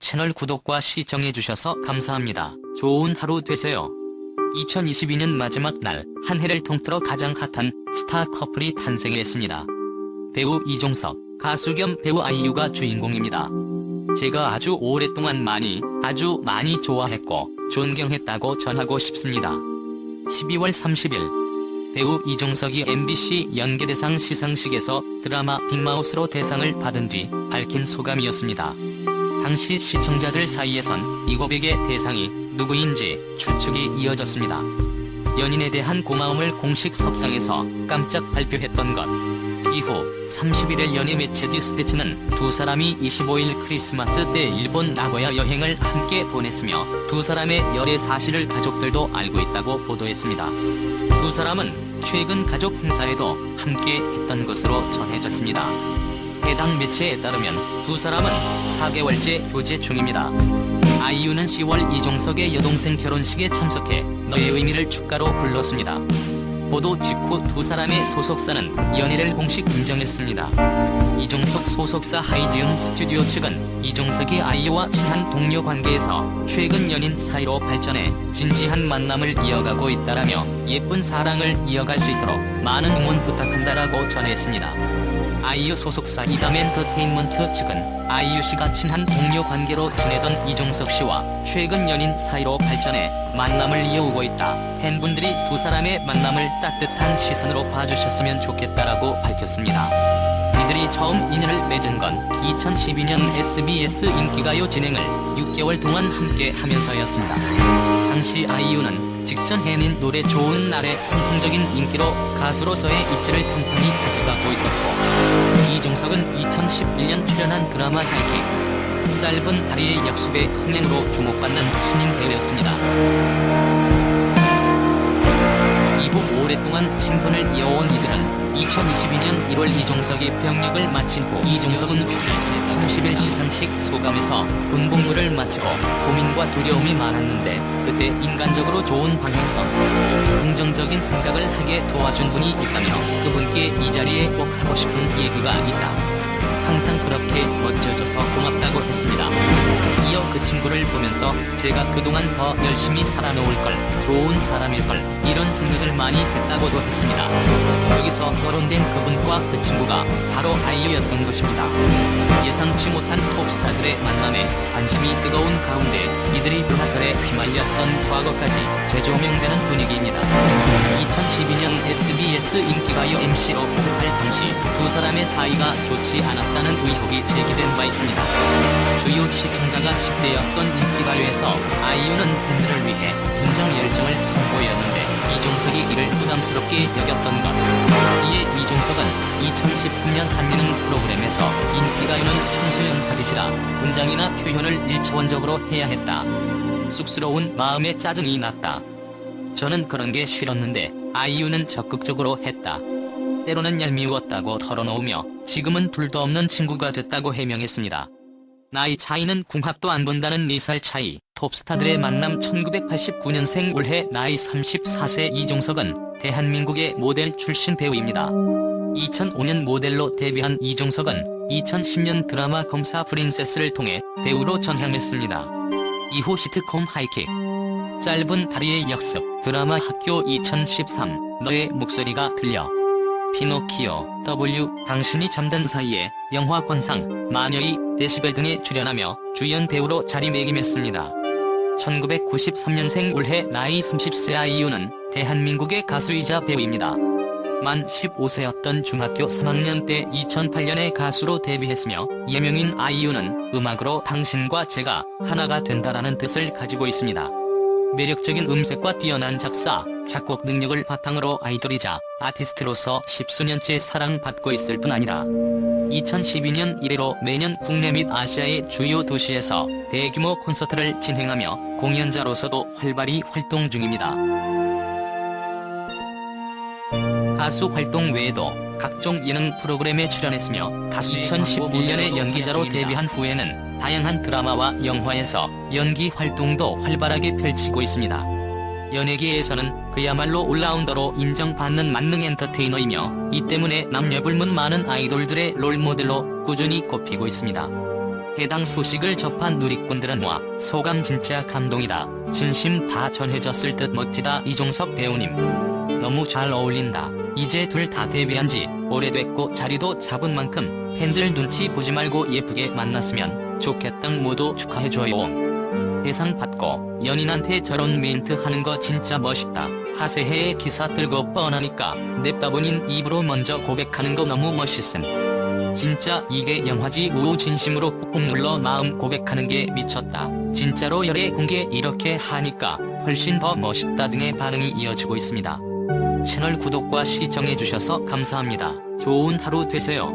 채널 구독과 시청해주셔서 감사합니다. 좋은 하루 되세요. 2022년 마지막 날, 한 해를 통틀어 가장 핫한 스타 커플이 탄생했습니다. 배우 이종석, 가수 겸 배우 아이유가 주인공입니다. 제가 아주 오랫동안 많이, 아주 많이 좋아했고, 존경했다고 전하고 싶습니다. 12월 30일, 배우 이종석이 MBC 연계대상 시상식에서 드라마 빅마우스로 대상을 받은 뒤 밝힌 소감이었습니다. 당시 시청자들 사이에선 이 고백의 대상이 누구인지 추측이 이어졌습니다. 연인에 대한 고마움을 공식 석상에서 깜짝 발표했던 것. 이후 31일 연예 매체 디스패치는 두 사람이 25일 크리스마스 때 일본 나고야 여행을 함께 보냈으며 두 사람의 열애 사실을 가족들도 알고 있다고 보도했습니다. 두 사람은 최근 가족 행사에도 함께 했던 것으로 전해졌습니다. 해당 매체에 따르면 두 사람은 4개월째 교제 중입니다. 아이유는 10월 이종석의 여동생 결혼식에 참석해 너의 의미를 축가로 불렀습니다. 보도 직후 두 사람의 소속사는 연애를 공식 인정했습니다. 이종석 소속사 하이지음 스튜디오 측은 이종석이 아이유와 친한 동료 관계에서 최근 연인 사이로 발전해 진지한 만남을 이어가고 있다라며 예쁜 사랑을 이어갈 수 있도록 많은 응원 부탁한다라고 전했습니다. 아이유 소속사 이담엔터테인먼트 측은 아이유 씨가 친한 동료 관계로 지내던 이종석 씨와 최근 연인 사이로 발전해 만남을 이어오고 있다. 팬분들이 두 사람의 만남을 따뜻한 시선으로 봐주셨으면 좋겠다라고 밝혔습니다. 이들이 처음 인연을 맺은 건 2012년 SBS 인기가요 진행을 6개월 동안 함께 하면서였습니다. 당시 아이유는 직전 해낸 노래 좋은 날의 선풍적인 인기로 가수로서의 입지를 팽팽히 가져가고 있었고 이종석은 2011년 출연한 드라마 하이킥 짧은 다리의 역습의 흥행으로 주목받는 신인 배우였습니다. 이후 오랫동안 친분을 이어온 이들은 2022년 1월 이종석이 병력을 마친 후 이종석은 30일 시상식 소감에서 군복무를 마치고 고민과 두려움이 많았는데 그때 인간적으로 좋은 방향성, 긍정적인 생각을 하게 도와준 분이 있다며 그분께 이 자리에 꼭 하고 싶은 얘기가 있다. 항상 그렇게 멋져줘서 고맙다고 했습니다. 그 친구를 보면서 제가 그동안 더 열심히 살아놓을 걸, 좋은 사람일 걸, 이런 생각을 많이 했다고도 했습니다. 여기서 거론된 그분과 그 친구가 바로 아이유였던 것입니다. 예상치 못한 톱스타들의 만남에 관심이 뜨거운 가운데 이들이 불화설에 휘말렸던 과거까지 재조명되는. 2012년 SBS 인기가요 MC로 복할 당시 두 사람의 사이가 좋지 않았다는 의혹이 제기된 바 있습니다. 주요 시청자가 10대였던 인기가요에서 아이유는 팬들을 위해 긴장 열정을 선보였는데 이종석이 이를 부담스럽게 여겼던 것. 이에 이종석은 2013년 한 예능 프로그램에서 인기가요는 청소년 타깃이라 분장이나 표현을 1차원적으로 해야 했다. 쑥스러운 마음에 짜증이 났다. 저는 그런 게 싫었는데 아이유는 적극적으로 했다. 때로는 얄미웠다고 털어놓으며 지금은 둘도 없는 친구가 됐다고 해명했습니다. 나이 차이는 궁합도 안 본다는 4살 차이, 톱스타들의 만남 1989년생 올해 나이 34세 이종석은 대한민국의 모델 출신 배우입니다. 2005년 모델로 데뷔한 이종석은 2010년 드라마 검사 프린세스를 통해 배우로 전향했습니다. 이후 시트콤 하이킥, 짧은 다리의 역습, 드라마 학교 2013, 너의 목소리가 들려. 피노키오, W, 당신이 잠든 사이에, 영화 관상, 마녀의, 데시벨 등에 출연하며 주연 배우로 자리매김했습니다. 1993년생 올해 나이 30세 아이유는 대한민국의 가수이자 배우입니다. 만 15세였던 중학교 3학년 때 2008년에 가수로 데뷔했으며 예명인 아이유는 음악으로 당신과 제가 하나가 된다라는 뜻을 가지고 있습니다. 매력적인 음색과 뛰어난 작사, 작곡 능력을 바탕으로 아이돌이자 아티스트로서 십수년째 사랑받고 있을 뿐 아니라 2012년 이래로 매년 국내 및 아시아의 주요 도시에서 대규모 콘서트를 진행하며 공연자로서도 활발히 활동 중입니다. 가수 활동 외에도 각종 예능 프로그램에 출연했으며 2011년에 연기자로 데뷔한 후에는 다양한 드라마와 영화에서 연기 활동도 활발하게 펼치고 있습니다. 연예계에서는 그야말로 올라운더로 인정받는 만능 엔터테이너이며 이 때문에 남녀 불문 많은 아이돌들의 롤모델로 꾸준히 꼽히고 있습니다. 해당 소식을 접한 누리꾼들은 와 소감 진짜 감동이다. 진심 다 전해졌을 듯 멋지다 이종석 배우님. 너무 잘 어울린다. 이제 둘 다 데뷔한 지 오래됐고 자리도 잡은 만큼 팬들 눈치 보지 말고 예쁘게 만났으면 좋겠다 모두 축하해줘요. 대상 받고 연인한테 저런 멘트 하는 거 진짜 멋있다. 하세해의 기사 들고 뻔하니까 냅다 본인 입으로 먼저 고백하는 거 너무 멋있음. 진짜 이게 영화지 우우 진심으로 꾹꾹 눌러 마음 고백하는 게 미쳤다. 진짜로 열애 공개 이렇게 하니까 훨씬 더 멋있다 등의 반응이 이어지고 있습니다. 채널 구독과 시청해주셔서 감사합니다. 좋은 하루 되세요.